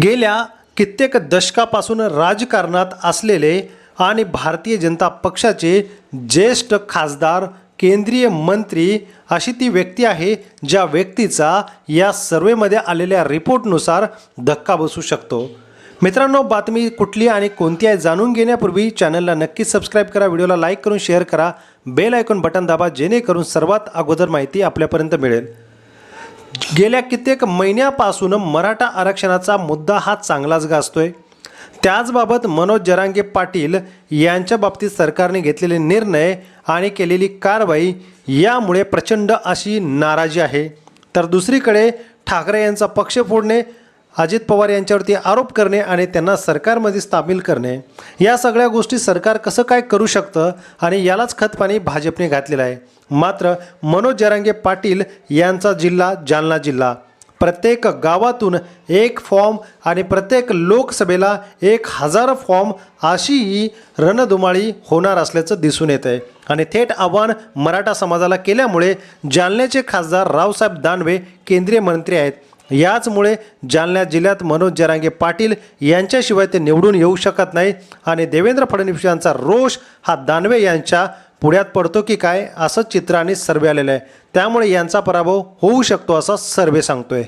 गेल्या कित्येक दशकापासून राजकारणात असलेले आणि भारतीय जनता पक्षाचे ज्येष्ठ खासदार केंद्रीय मंत्री अशी ती व्यक्ती आहे ज्या व्यक्तीचा या सर्वेमध्ये आलेल्या रिपोर्टनुसार धक्का बसू शकतो. मित्रांनो बातमी कुठली आणि कोणती आहे जाणून घेण्यापूर्वी चॅनलला नक्की सबस्क्राईब करा व्हिडिओला लाईक करून शेअर करा बेल आयकॉन बटन दाबा जेणेकरून सर्वात अगोदर माहिती आपल्यापर्यंत मिळेल. गेल्या कित्येक महिन्यापासून मराठा आरक्षणाचा मुद्दा हा चांगलाच गाजतोय. त्याचबाबत मनोज जरांगे पाटील यांच्या बाबतीत सरकारने घेतलेले निर्णय आणि केलेली कारवाई यामुळे प्रचंड अशी नाराजी आहे. तर दुसरीकडे ठाकरे यांचा पक्ष फोडणे अजित पवार यांच्यावरती आरोप करणे आणि त्यांना सरकारमध्ये सामील करणे या सगळ्या गोष्टी सरकार कसं काय करू शकतं आणि यालाच खतपाणी भाजपने घातलेलं आहे. मात्र मनोज जरांगे पाटील यांचा जिल्हा जालना जिल्हा. प्रत्येक गावातून एक फॉर्म आणि प्रत्येक लोकसभेला एक हजार फॉर्म अशी ही रणधुमाळी होणार असल्याचं दिसून येत आहे आणि थेट आव्हान मराठा समाजाला केल्यामुळे जालन्याचे खासदार रावसाहेब दानवे केंद्रीय मंत्री आहेत. याचमुळे जालना जिल्ह्यात मनोज जरांगे पाटील यांच्याशिवाय ते निवडून येऊ शकत नाही आणि देवेंद्र फडणवीस यांचा रोष हा दानवे यांच्या पुढ्यात पडतो की काय असं चित्राने सर्वे आलेलं आहे. त्यामुळे यांचा पराभव होऊ शकतो असा सर्वे सांगतोय.